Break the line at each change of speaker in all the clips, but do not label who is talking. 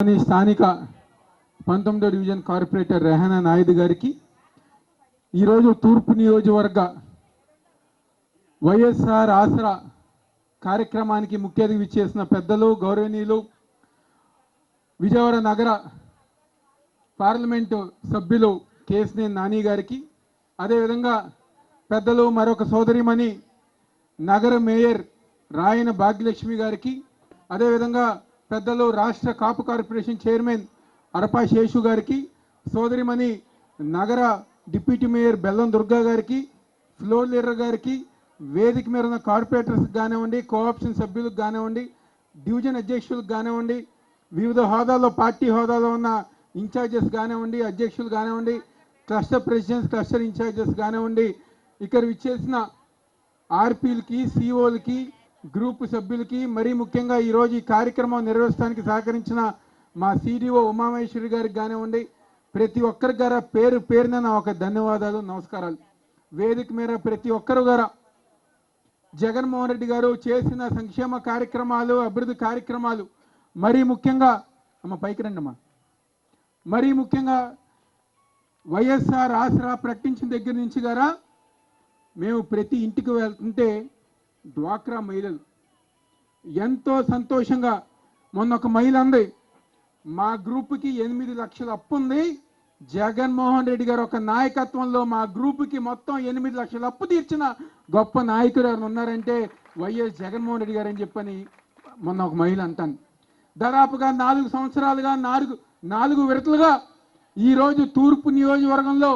స్థానిక పంతొమ్మిదో division corporator Rehana Naidu గారికి ఈరోజు తూర్పు నియోజకవర్గ వైఎస్ఆర్ ఆసరా కార్యక్రమానికి ముఖ్య అతిథి ఇచ్చేసిన పెద్దలు గౌరవనీయులు విజయవాడ నగర పార్లమెంటు సభ్యులు కేసినేని నాని గారికి అదేవిధంగా పెద్దలు మరొక సోదరిమణి నగర మేయర్ రాయన భాగ్యలక్ష్మి గారికి అదేవిధంగా పెద్దలు రాష్ట్ర కాపు కార్పొరేషన్ చైర్మన్ అరపా శేషు గారికి సోదరిమణి నగర డిప్యూటీ మేయర్ బెల్లం దుర్గా గారికి ఫ్లోర్ లీడర్ గారికి వేదిక మీద ఉన్న కార్పొరేటర్స్కి కానివ్వండి కోఆప్షన్ సభ్యులకు కానివ్వండి డివిజన్ అధ్యక్షులకు కానివ్వండి వివిధ హోదాల్లో పార్టీ హోదాలో ఉన్న ఇన్ఛార్జెస్ కానివ్వండి అధ్యక్షులు కానివ్వండి క్లస్టర్ ప్రెసిడెంట్స్ క్లస్టర్ ఇన్ఛార్జెస్ కానివ్వండి ఇక్కడ విచ్చేసిన ఆర్పీలకి సిఓలకి గ్రూప్ సభ్యులకి మరీ ముఖ్యంగా ఈరోజు ఈ కార్యక్రమం నిర్వహించడానికి సహకరించిన మా సిడిఓ ఉమామహేశ్వరి గారికి కానివ్వండి ప్రతి ఒక్కరి గారా పేరు పేరున నా ఒక ధన్యవాదాలు నమస్కారాలు. వేదిక మీద ప్రతి ఒక్కరు గారా జగన్మోహన్ రెడ్డి గారు చేసిన సంక్షేమ కార్యక్రమాలు అభివృద్ధి కార్యక్రమాలు మరీ ముఖ్యంగా అమ్మ పైకి రండి అమ్మా మరీ ముఖ్యంగా వైఎస్ఆర్ ఆసరా ప్రకటించిన దగ్గర నుంచి గారా మేము ప్రతి ఇంటికి వెళ్తుంటే డ్వాక్రా మహిళలు ఎంతో సంతోషంగా మొన్న ఒక మహిళ అంది మా గ్రూపుకి ఎనిమిది లక్షల అప్పు ఉంది జగన్మోహన్ రెడ్డి గారు ఒక నాయకత్వంలో మా గ్రూపుకి మొత్తం ఎనిమిది లక్షల అప్పు తీర్చిన గొప్ప నాయకుడు ఎవరు ఉన్నారంటే వైఎస్ జగన్మోహన్ రెడ్డి గారు అని చెప్పని మొన్న ఒక మహిళ అంటాను. దాదాపుగా నాలుగు సంవత్సరాలుగా నాలుగు నాలుగు విడతలుగా ఈరోజు తూర్పు నియోజకవర్గంలో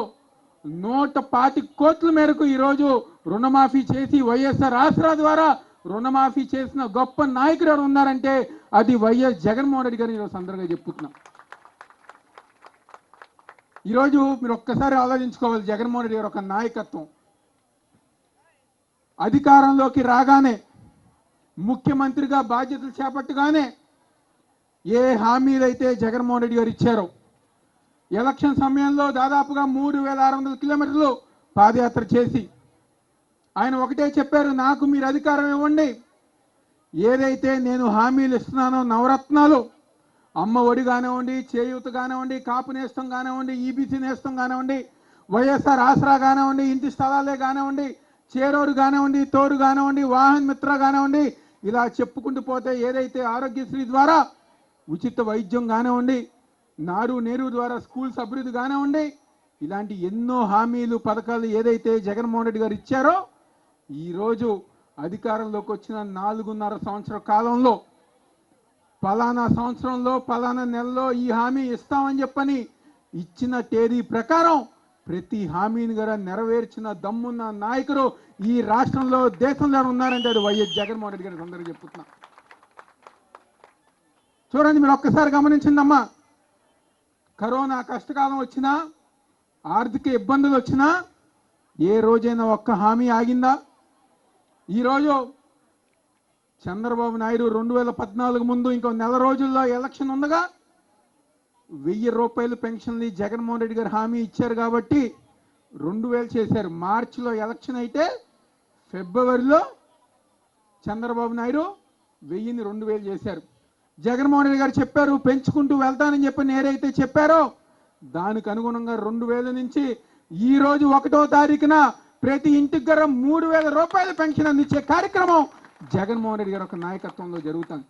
నూట పాతి కోట్ల మేరకు ఈరోజు రుణమాఫీ చేసి వైఎస్ఆర్ ఆసరా ద్వారా రుణమాఫీ చేసిన గొప్ప నాయకుడు ఎవరు ఉన్నారంటే అది వైఎస్ జగన్మోహన్ రెడ్డి గారు ఈరోజు సందర్భంగా చెప్పుతున్నాం. ఈరోజు మీరు ఒక్కసారి ఆలోచించుకోవాలి జగన్మోహన్ రెడ్డి గారు ఒక నాయకత్వం. అధికారంలోకి రాగానే ముఖ్యమంత్రిగా బాధ్యతలు చేపట్టగానే ఏ హామీలైతే జగన్మోహన్ రెడ్డి గారు ఇచ్చారో ఎలక్షన్ సమయంలో దాదాపుగా మూడు వేల ఆరు వందల కిలోమీటర్లు పాదయాత్ర చేసి ఆయన ఒకటే చెప్పారు నాకు మీరు అధికారం ఇవ్వండి. ఏదైతే నేను హామీలు ఇస్తున్నానో నవరత్నాలు అమ్మ ఒడి కానివ్వండి చేయూత కానివ్వండి కాపు నేస్తం కానివ్వండి ఈబీసీ నేస్తం కానివ్వండి వైఎస్ఆర్ ఆసరా కానివ్వండి ఇంటి స్థలాలే కానివ్వండి చేరోరు కానివ్వండి తోడు కానివ్వండి వాహన్ మిత్ర కానివ్వండి ఇలా చెప్పుకుంటూ పోతే ఏదైతే ఆరోగ్యశ్రీ ద్వారా ఉచిత వైద్యం కానివ్వండి నాడు నేరు ద్వారా స్కూల్స్ అభివృద్ధి కానివ్వండి ఇలాంటి ఎన్నో హామీలు పథకాలు ఏదైతే జగన్మోహన్ రెడ్డి గారు ఇచ్చారో ఈరోజు అధికారంలోకి వచ్చిన నాలుగున్నర సంవత్సర కాలంలో పలానా సంవత్సరంలో పలానా నెలలో ఈ హామీ ఇస్తామని చెప్పని ఇచ్చిన తేదీ ప్రకారం ప్రతి హామీని కూడా నెరవేర్చిన దమ్మున్న నాయకుడు ఈ రాష్ట్రంలో దేశంలో ఉన్నారంటే అది వైఎస్ జగన్మోహన్ రెడ్డి గారికి అందరూ చెప్తున్నా. చూడండి మీరు ఒక్కసారి గమనించిందమ్మా. కరోనా కష్టకాలం వచ్చినా ఆర్థిక ఇబ్బందులు వచ్చినా ఏ రోజైనా ఒక్క హామీ ఆగిందా? ఈరోజు చంద్రబాబు నాయుడు రెండు వేల పద్నాలుగు ముందు ఇంకో నెల రోజుల్లో ఎలక్షన్ ఉండగా వెయ్యి రూపాయలు పెన్షన్లు జగన్మోహన్ రెడ్డి గారు హామీ ఇచ్చారు కాబట్టి రెండు వేలు చేశారు. మార్చిలో ఎలక్షన్ అయితే ఫిబ్రవరిలో చంద్రబాబు నాయుడు వెయ్యిని రెండు వేలు చేశారు. జగన్మోహన్ రెడ్డి గారు చెప్పారు పెంచుకుంటూ వెళ్తానని చెప్పి నేరైతే చెప్పారో దానికి అనుగుణంగా రెండు వేల నుంచి ఈరోజు ఒకటో తారీఖున ప్రతి ఇంటికి గర మూడు వేల రూపాయల పెన్షన్ అందించే కార్యక్రమం జగన్మోహన్ రెడ్డి గారి ఒక నాయకత్వంలో జరుగుతుంది.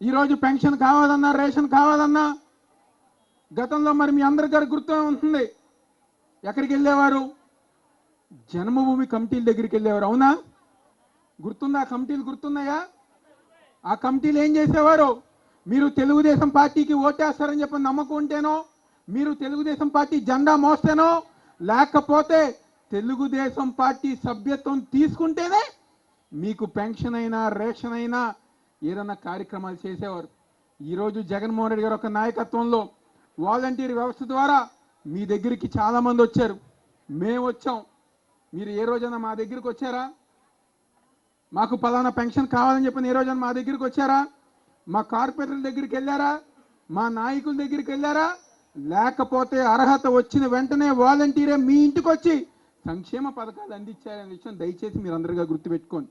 ఈరోజు పెన్షన్ కావాలన్నా రేషన్ కావాలన్నా గతంలో మరి మీ అందరి గారు గుర్తు ఉంటుంది. ఎక్కడికి వెళ్ళేవారు? జన్మభూమి కమిటీల దగ్గరికి వెళ్ళేవారు. అవునా? గుర్తుందా? కమిటీలు గుర్తున్నాయా? ఆ కమిటీలు ఏం చేసేవారు? మీరు తెలుగుదేశం పార్టీకి ఓటేస్తారని చెప్పి నమ్మకం ఉంటేనో మీరు తెలుగుదేశం పార్టీ జెండా మోస్తేనో లేకపోతే తెలుగుదేశం పార్టీ సభ్యత్వం తీసుకుంటేనే మీకు పెన్షన్ అయినా రేషన్ అయినా ఏదన్నా కార్యక్రమాలు చేసేవారు. ఈరోజు జగన్మోహన్ రెడ్డి గారు ఒక నాయకత్వంలో వాలంటీర్ వ్యవస్థ ద్వారా మీ దగ్గరికి చాలామంది వచ్చారు. మేము వచ్చాం. మీరు ఏ రోజైనా మా దగ్గరికి వచ్చారా? మాకు పలానా పెన్షన్ కావాలని చెప్పిన ఏ రోజైనా మా దగ్గరికి వచ్చారా? మా కార్పొరేటర్ల దగ్గరికి వెళ్ళారా? మా నాయకుల దగ్గరికి వెళ్ళారా? లేకపోతే అర్హత వచ్చిన వెంటనే వాలంటీరే మీ ఇంటికి వచ్చి సంక్షేమ పథకాలు అందించారనే విషయం దయచేసి మీరు అందరిగా గుర్తుపెట్టుకోండి.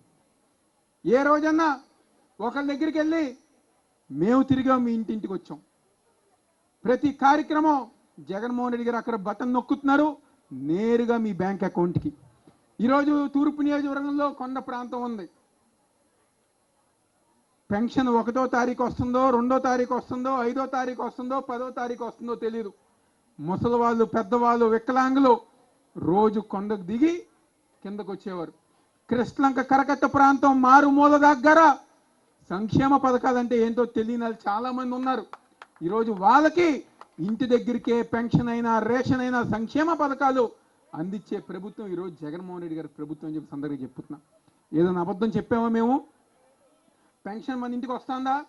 ఏ రోజన్నా ఒకళ్ళ దగ్గరికి వెళ్ళి మేము తిరిగా మీ ఇంటింటికి వచ్చాం. ప్రతి కార్యక్రమం జగన్మోహన్ రెడ్డి గారు అక్కడ బటన్ నొక్కుతున్నారు నేరుగా మీ బ్యాంక్ అకౌంట్కి. ఈరోజు తూర్పు నియోజకవర్గంలో కొండ ప్రాంతం ఉంది. పెన్షన్ ఒకటో తారీఖు వస్తుందో రెండో తారీఖు వస్తుందో ఐదో తారీఖు వస్తుందో పదో తారీఖు వస్తుందో తెలియదు ముసలి వాళ్ళు పెద్దవాళ్ళు వికలాంగులు రోజు కొండకు దిగి కిందకు వచ్చేవారు కృష్ణలంక కరకట్ట ప్రాంతం మారుమూల దగ్గర సంక్షేమ పథకాలు అంటే ఏంటో తెలియని వాళ్ళు చాలా మంది ఉన్నారు. ఈరోజు వాళ్ళకి ఇంటి దగ్గరికే పెన్షన్ అయినా రేషన్ అయినా సంక్షేమ పథకాలు అందించే ప్రభుత్వం ఈరోజు జగన్మోహన్ రెడ్డి గారి ప్రభుత్వం అని చెప్పి సందర్భంగా చెప్తున్నా ఏదైనా అబద్ధం చెప్పామా మేము? పెన్షన్ మన ఇంటికి వస్తుందా?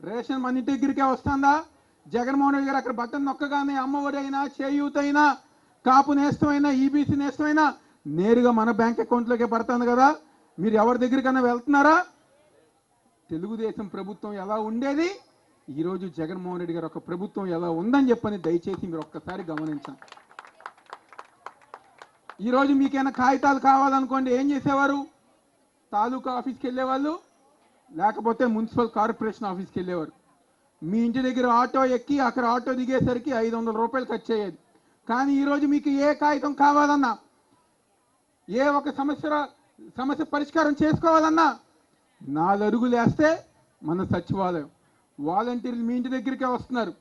రేషన్ మన ఇంటి దగ్గరికే వస్తుందా? జగన్మోహన్ రెడ్డి గారు అక్కడ బట్టన్ నొక్కగానే అమ్మఒడి అయినా చేయూత అయినా కాపు నేస్తమైనా ఈబీసీ నేస్తమైనా నేరుగా మన బ్యాంక్ అకౌంట్లోకే పడుతుంది కదా? మీరు ఎవరి దగ్గరికైనా వెళ్తున్నారా? తెలుగుదేశం ప్రభుత్వం ఎలా ఉండేది? ఈరోజు జగన్మోహన్ రెడ్డి గారు ఒక ప్రభుత్వం ఎలా ఉందని చెప్పని దయచేసి మీరు ఒక్కసారి గమనించండి. ఈరోజు మీకైనా కాగితాలు కావాలనుకోండి ఏం చేసేవారు? తాలూకా ఆఫీస్కి వెళ్ళేవాళ్ళు? లేకపోతే మున్సిపల్ కార్పొరేషన్ ఆఫీస్కి వెళ్ళేవారు. మీ ఇంటి దగ్గర ఆటో ఎక్కి అక్కడ ఆటో దిగేసరికి ఐదు వందల రూపాయలు ఖర్చు అయ్యేది. కానీ ఈరోజు మీకు ఏ కాగితం కావాలన్నా ఏ ఒక సమస్య సమస్య పరిష్కారం చేసుకోవాలన్నా నాలుగు అడుగులు వేస్తే మన సచివాలయం. వాలంటీర్లు మీ ఇంటి దగ్గరికే వస్తున్నారు.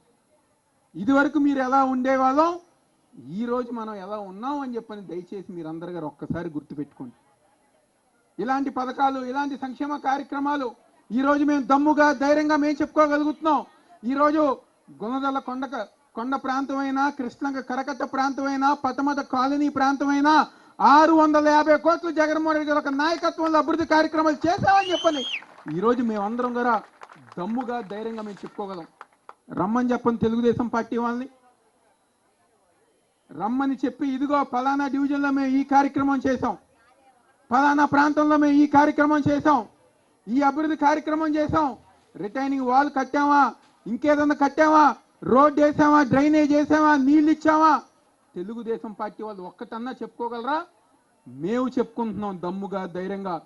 ఇదివరకు మీరు ఎలా ఉండేవాళ్ళం? ఈ రోజు మనం ఎలా ఉన్నాం అని చెప్పని దయచేసి మీరందరూ గారు ఒక్కసారి గుర్తుపెట్టుకోండి. ఇలాంటి పథకాలు ఇలాంటి సంక్షేమ కార్యక్రమాలు ఈ రోజు మేము దమ్ముగా ధైర్యంగా మేము చెప్పుకోగలుగుతున్నాం. ఈరోజు గుణదల కొండ కొండ ప్రాంతమైనా కృష్ణంగ కరకట్ట ప్రాంతమైనా పటమట కాలనీ ప్రాంతమైనా ఆరు వందల యాభై కోట్లు జగన్మోహన్ రెడ్డి ఒక నాయకత్వంలో అభివృద్ధి కార్యక్రమాలు చేశామని చెప్పని ఈరోజు మేమందరం కూడా దమ్ముగా ధైర్యంగా మేము చెప్పుకోగలం. రమ్మని చెప్పని తెలుగుదేశం పార్టీ వాళ్ళని. రమ్మని చెప్పి ఇదిగో ఫలానా డివిజన్లో మేము ఈ కార్యక్రమం చేసాం ఫలానా ప్రాంతంలో మేము ఈ కార్యక్రమం చేసాం ఈ అభివృద్ధి కార్యక్రమం చేసాం రిటైనింగ్ వాల్ కట్టామా? ఇంకేదన్నా కట్టామా? రోడ్ వేసామా? డ్రైనేజ్ వేసామా? నీళ్ళు ఇచ్చామా? తెలుగుదేశం పార్టీ వాళ్ళు ఒక్కటన్నా చెప్పుకోగలరా? మేము చెప్పుకుంటున్నాం దమ్ముగా ధైర్యంగా.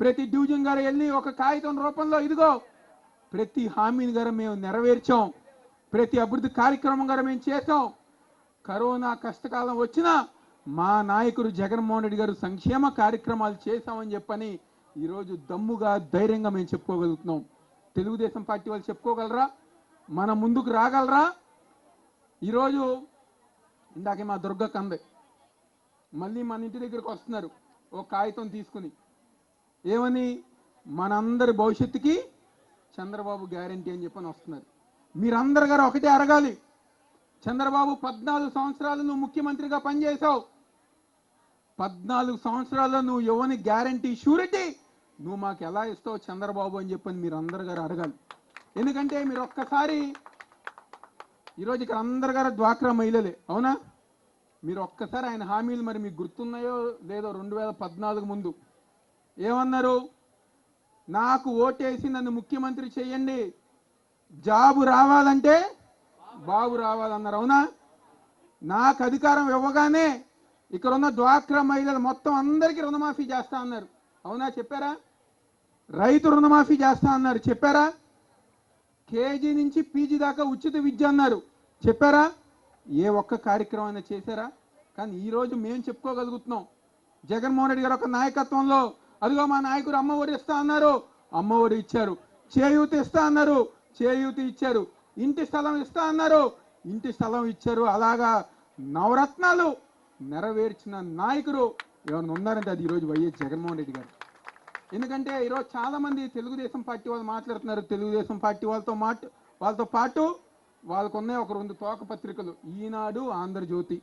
ప్రతి డివిజన్ గారు వెళ్ళి ఒక కాగితం రూపంలో ఇదిగో ప్రతి హామీని గారు మేము నెరవేర్చాం. ప్రతి అభివృద్ధి కార్యక్రమం గారు మేము చేసాం కరోనా కష్టకాలం వచ్చినా మా నాయకుడు జగన్మోహన్ రెడ్డి గారు సంక్షేమ కార్యక్రమాలు చేశామని చెప్పని ఈరోజు దమ్ముగా ధైర్యంగా మేము చెప్పుకోగలుగుతున్నాం. తెలుగుదేశం పార్టీ వాళ్ళు చెప్పుకోగలరా? మన ముందుకు రాగలరా? ఈరోజు ఇందాకే మా దుర్గ కందే. మళ్ళీ మన ఇంటి దగ్గరకు వస్తున్నారు. ఓ కాగితం తీసుకుని. ఏమని? మనందరి భవిష్యత్తుకి చంద్రబాబు గ్యారంటీ అని చెప్పని వస్తున్నారు. మీరందరు గారు ఒకటే అడగాలి. చంద్రబాబు పద్నాలుగు సంవత్సరాలు నువ్వు ముఖ్యమంత్రిగా పనిచేశావు. పద్నాలుగు సంవత్సరాల్లో నువ్వు ఇవ్వని గ్యారంటీ షూరిటీ నువ్వు మాకు ఎలా ఇస్తావు చంద్రబాబు అని చెప్పని మీరు అందరు గారు అడగాలి. ఎందుకంటే మీరు ఒక్కసారి ఈరోజు ఇక్కడ అందరు గారు డ్వాక్రా మహిళలే అవునా? మీరు ఒక్కసారి ఆయన హామీలు మరి మీకు గుర్తున్నాయో లేదో రెండు వేల పద్నాలుగు ముందు. ఏమన్నారు? నాకు ఓటేసి నన్ను ముఖ్యమంత్రి చేయండి. జాబు రావాలంటే బాబు రావాలన్నారు అవునా? నాకు అధికారం ఇవ్వగానే ఇక్కడ ఉన్న డ్వాక్రా మహిళలు మొత్తం అందరికీ రుణమాఫీ చేస్తా అన్నారు. అవునా చెప్పారా? రైతు రుణమాఫీ చేస్తా అన్నారు. చెప్పారా? కేజీ నుంచి పీజీ దాకా ఉచిత విద్య అన్నారు. చెప్పారా? ఏ ఒక్క కార్యక్రమం అయినా చేశారా? కానీ ఈరోజు మేము చెప్పుకోగలుగుతున్నాం. జగన్మోహన్ రెడ్డి గారు ఒక నాయకత్వంలో అదిగో మా నాయకుడు అమ్మ ఒడి ఇస్తా అన్నారు. అమ్మ ఒడి ఇచ్చారు. చేయూత ఇస్తా అన్నారు. చేయూత ఇచ్చారు. ఇంటి స్థలం ఇస్తా అన్నారు. ఇంటి స్థలం ఇచ్చారు. అలాగా నవరత్నాలు నెరవేర్చిన నాయకుడు ఎవరిని ఉన్నారంటే అది ఈరోజు వైఎస్ జగన్మోహన్ రెడ్డి గారు. ఎందుకంటే ఈరోజు చాలా మంది తెలుగుదేశం పార్టీ వాళ్ళు మాట్లాడుతున్నారు. తెలుగుదేశం పార్టీ వాళ్ళతో మాట వాళ్ళతో పాటు వాళ్ళకు ఉన్నాయి ఒక రెండు తోక పత్రికలు ఈనాడు ఆంధ్రజ్యోతి.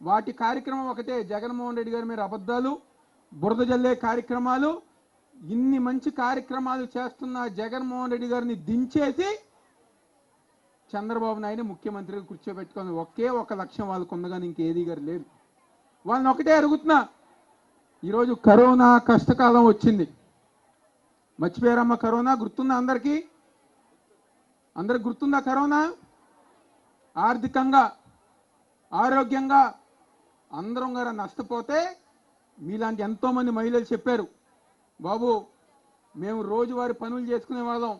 వాటి కార్యక్రమం ఒకటే. జగన్మోహన్ రెడ్డి గారి మీద అబద్ధాలు బురద జల్లే కార్యక్రమాలు ఇన్ని మంచి కార్యక్రమాలు చేస్తున్న జగన్మోహన్ రెడ్డి గారిని దించేసి చంద్రబాబు నాయుడు ముఖ్యమంత్రిగా కూర్చోబెట్టుకొని ఒకే ఒక లక్ష్యం వాళ్ళకు ఉంది ఇంకేది గారు లేదు వాళ్ళని ఒకటే అడుగుతున్నా. ఈరోజు కరోనా కష్టకాలం వచ్చింది. మర్చిపోయారమ్మ కరోనా? గుర్తుందా అందరికీ? అందరికి గుర్తుందా కరోనా? ఆర్థికంగా ఆరోగ్యంగా అందరం గారు నష్టపోతే మీలాంటి ఎంతోమంది మహిళలు చెప్పారు బాబు మేము రోజువారి పనులు చేసుకునే వాళ్ళం.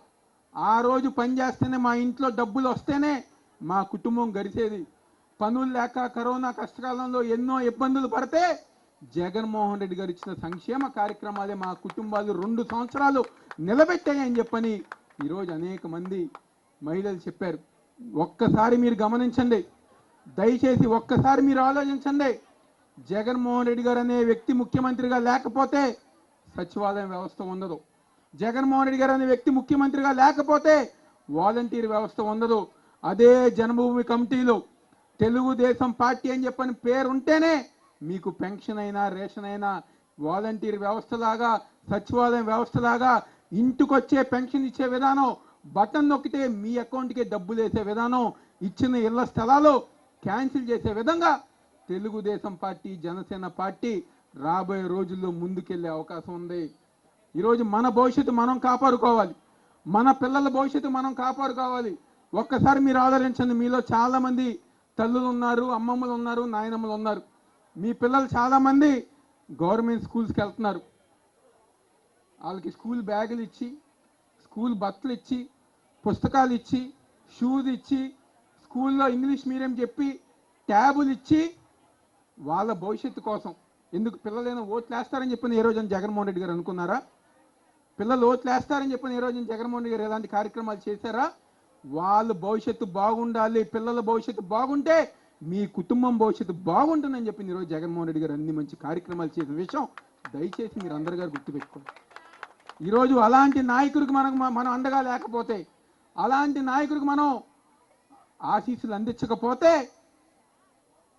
ఆ రోజు పని చేస్తేనే మా ఇంట్లో డబ్బులు వస్తేనే మా కుటుంబం గడిచేది. పనులు లేక కరోనా కష్టకాలంలో ఎన్నో ఇబ్బందులు పడితే జగన్మోహన్ రెడ్డి గారు ఇచ్చిన సంక్షేమ కార్యక్రమాలే మా కుటుంబాలు రెండు సంవత్సరాలు నిలబెట్టాయని చెప్పని ఈరోజు అనేక మంది మహిళలు చెప్పారు. ఒక్కసారి మీరు గమనించండి. దయచేసి ఒక్కసారి మీరు ఆలోచించండి. జగన్మోహన్ రెడ్డి గారు అనే వ్యక్తి ముఖ్యమంత్రిగా లేకపోతే సచివాలయం వ్యవస్థ ఉండదు. జగన్మోహన్ రెడ్డి గారు అనే వ్యక్తి ముఖ్యమంత్రిగా లేకపోతే వాలంటీర్ వ్యవస్థ ఉండదు. అదే జన్మభూమి కమిటీలు. తెలుగుదేశం పార్టీ అని చెప్పని పేరు ఉంటేనే మీకు పెన్షన్ అయినా రేషన్ అయినా వాలంటీర్ వ్యవస్థలాగా సచివాలయం వ్యవస్థలాగా ఇంటికొచ్చే పెన్షన్ ఇచ్చే విధానం బటన్ నొక్కితే మీ అకౌంట్కి డబ్బులు వేసే విధానం ఇచ్చిన ఇళ్ళ స్థలాలు క్యాన్సిల్ చేసే విధంగా తెలుగుదేశం పార్టీ జనసేన పార్టీ రాబోయే రోజుల్లో ముందుకెళ్ళే అవకాశం ఉంది. ఈరోజు మన భవిష్యత్తు మనం కాపాడుకోవాలి. మన పిల్లల భవిష్యత్తు మనం కాపాడుకోవాలి. ఒక్కసారి మీరు ఆదరించండి. మీలో చాలామంది తల్లులు ఉన్నారు అమ్మమ్మలు ఉన్నారు నాయనమ్మలు ఉన్నారు. మీ పిల్లలు చాలామంది గవర్నమెంట్ స్కూల్స్కి వెళ్తున్నారు. వాళ్ళకి స్కూల్ బ్యాగులు ఇచ్చి స్కూల్ బట్టలు ఇచ్చి పుస్తకాలు ఇచ్చి షూస్ ఇచ్చి స్కూల్లో ఇంగ్లీష్ మీడియం చెప్పి ట్యాబులు ఇచ్చి వాళ్ళ భవిష్యత్తు కోసం. ఎందుకు పిల్లలైనా ఓట్లు వేస్తారని చెప్పిన ఏ రోజు జగన్మోహన్ రెడ్డి గారు అనుకున్నారా? పిల్లలు లేస్తారని వేస్తారని చెప్పిన ఈరోజు రోజు జగన్మోహన్ గారు ఎలాంటి కార్యక్రమాలు చేశారా? వాళ్ళ భవిష్యత్తు బాగుండాలి పిల్లల భవిష్యత్తు బాగుంటే మీ కుటుంబం భవిష్యత్తు బాగుంటుందని చెప్పి ఈరోజు జగన్మోహన్ రెడ్డి గారు అన్ని మంచి కార్యక్రమాలు చేసిన విషయం దయచేసి మీరు అందరు గారు గుర్తుపెట్టుకోండి. ఈరోజు అలాంటి నాయకుడికి మనకు మనం అండగా లేకపోతే అలాంటి నాయకుడికి మనం ఆశీస్సులు అందించకపోతే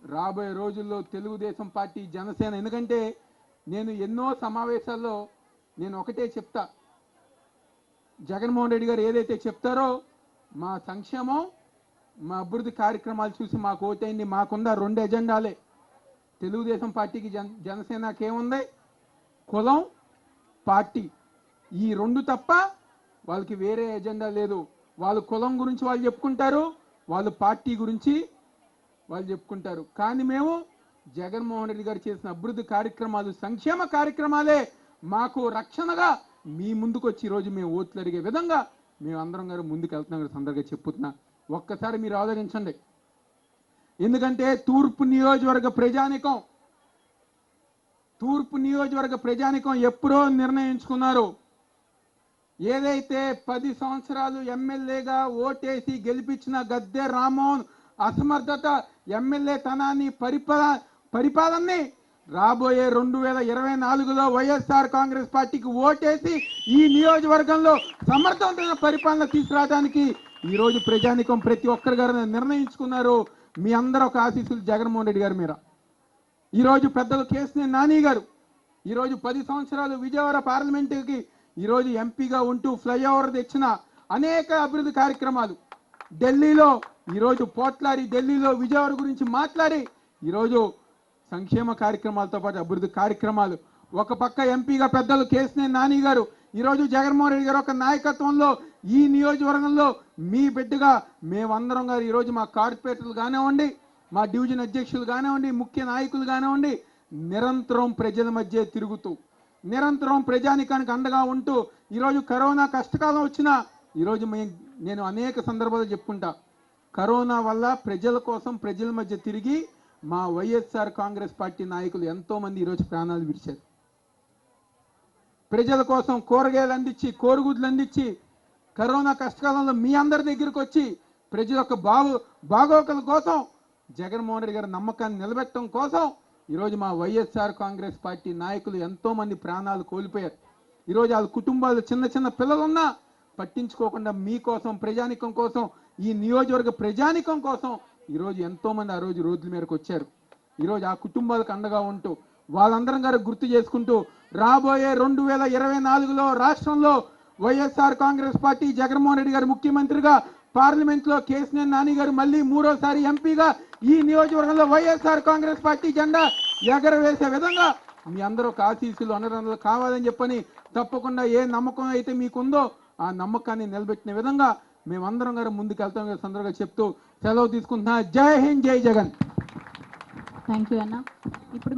రాబోయే రోజుల్లో తెలుగుదేశం పార్టీ జనసేన ఎందుకంటే నేను ఎన్నో సమావేశాల్లో నేను ఒకటే చెప్తా. జగన్మోహన్ రెడ్డి గారు ఏదైతే చెప్తారో మా సంక్షేమం మా అభివృద్ధి కార్యక్రమాలు చూసి మాకు ఓటైంది మాకుందా రెండు ఎజెండాలే. తెలుగుదేశం పార్టీకి జన జనసేనకి ఏముంది కులం పార్టీ. ఈ రెండు తప్ప వాళ్ళకి వేరే ఎజెండా లేదు. వాళ్ళు కులం గురించి వాళ్ళు చెప్పుకుంటారు వాళ్ళు పార్టీ గురించి వాళ్ళు చెప్పుకుంటారు. కానీ మేము జగన్మోహన్ రెడ్డి గారు చేసిన అభివృద్ధి కార్యక్రమాలు సంక్షేమ కార్యక్రమాలే. మాకు రక్షణగా మీ ముందుకు వచ్చి ఈరోజు మేము ఓట్లు అడిగే విధంగా మేము అందరం గారు ముందుకు వెళ్తున్నాం తొందరగా సందర్భంగా చెప్పుతున్నా. ఒక్కసారి మీరు ఆలోచించండి ఎందుకంటే తూర్పు నియోజకవర్గ ప్రజానికం తూర్పు నియోజకవర్గ ప్రజానికం ఎప్పుడో నిర్ణయించుకున్నారు. ఏదైతే పది సంవత్సరాలు ఎమ్మెల్యేగా ఓటేసి గెలిపించిన గద్దె రామ్మోహన్ అసమర్థత ఎమ్మెల్యే తనాన్ని పరిపాల పరిపాలనని రాబోయే రెండు వేల ఇరవై నాలుగులో వైఎస్ఆర్ కాంగ్రెస్ పార్టీకి ఓటేసి ఈ నియోజకవర్గంలో సమర్థవంతమైన పరిపాలన తీసుకురావడానికి ఈరోజు ప్రజానికం ప్రతి ఒక్కరి గారు నిర్ణయించుకున్నారు. మీ అందరూ ఒక ఆశీస్సులు జగన్మోహన్ రెడ్డి గారు మీరు ఈరోజు పెద్దలు కేసినేని నాని గారు ఈరోజు పది సంవత్సరాలు విజయవాడ పార్లమెంటుకి ఈరోజు ఎంపీగా ఉంటూ ఫ్లైఓవర్ తెచ్చిన అనేక అభివృద్ధి కార్యక్రమాలు. ఢిల్లీలో ఈరోజు పోట్లాడి ఢిల్లీలో విజయవాడ గురించి మాట్లాడి ఈరోజు సంక్షేమ కార్యక్రమాలతో పాటు అభివృద్ధి కార్యక్రమాలు. ఒక పక్క ఎంపీగా పెద్దలు కేసినేని నాని గారు ఈరోజు జగన్మోహన్ రెడ్డి గారు ఒక నాయకత్వంలో ఈ నియోజకవర్గంలో మీ బిడ్డగా మేమందరం గారు ఈరోజు మా కార్పొరేటర్లు కానివ్వండి మా డివిజన్ అధ్యక్షులు కానివ్వండి ముఖ్య నాయకులు కానివ్వండి నిరంతరం ప్రజల మధ్య తిరుగుతూ నిరంతరం ప్రజానికానికి అండగా ఉంటూ ఈరోజు కరోనా కష్టకాలం వచ్చినా ఈరోజు మే నేను అనేక సందర్భాలు చెప్పుకుంటా. కరోనా వల్ల ప్రజల కోసం ప్రజల మధ్య తిరిగి మా వైఎస్ఆర్ కాంగ్రెస్ పార్టీ నాయకులు ఎంతో మంది ఈరోజు ప్రాణాలు విడిచారు. ప్రజల కోసం కూరగాయలు అందించి కోరుగుడ్లు అందించి కరోనా కష్టకాలంలో మీ అందరి దగ్గరికి వచ్చి ప్రజల యొక్క బాగు బాగోకల కోసం జగన్మోహన్ రెడ్డి గారి నమ్మకాన్ని నిలబెట్టడం కోసం ఈరోజు మా వైఎస్ఆర్ కాంగ్రెస్ పార్టీ నాయకులు ఎంతోమంది ప్రాణాలు కోల్పోయారు. ఈరోజు వాళ్ళ కుటుంబాలు చిన్న చిన్న పిల్లలున్నా పట్టించుకోకుండా మీకోసం ప్రజానికం కోసం ఈ నియోజకవర్గ ప్రజానికం కోసం ఈరోజు ఎంతో మంది ఆ రోజు రోడ్ల మీదకి వచ్చారు. ఈరోజు ఆ కుటుంబాలకు అండగా ఉంటూ వాళ్ళందరం గారు గుర్తు చేసుకుంటూ రాబోయే రెండు వేల ఇరవై నాలుగులో రాష్ట్రంలో YSR Congress party Jaganmohan Reddy గారు ముఖ్యమంత్రిగా పార్లమెంట్లో కేసీఆర్ నాని గారు మళ్ళీ మూడోసారి ఎంపీగా ఈ నియోజకవర్గంలో వైఎస్ఆర్ కాంగ్రెస్ పార్టీ జెండా ఎగరవేసే విధంగా మీ అందరూ ఒక ఆశీస్సులు అనరంలో కావాలని చెప్పని తప్పకుండా ఏ నమ్మకం అయితే మీకుందో ఆ నమ్మకాన్ని నిలబెట్టిన విధంగా మేమందరం గారు ముందుకు వెళ్తాం సందర్భంగా చెప్తూ సెలవు తీసుకుంటున్నా. జై హింద్ జై జగన్.
థ్యాంక్ యూ అన్న. ఇప్పుడు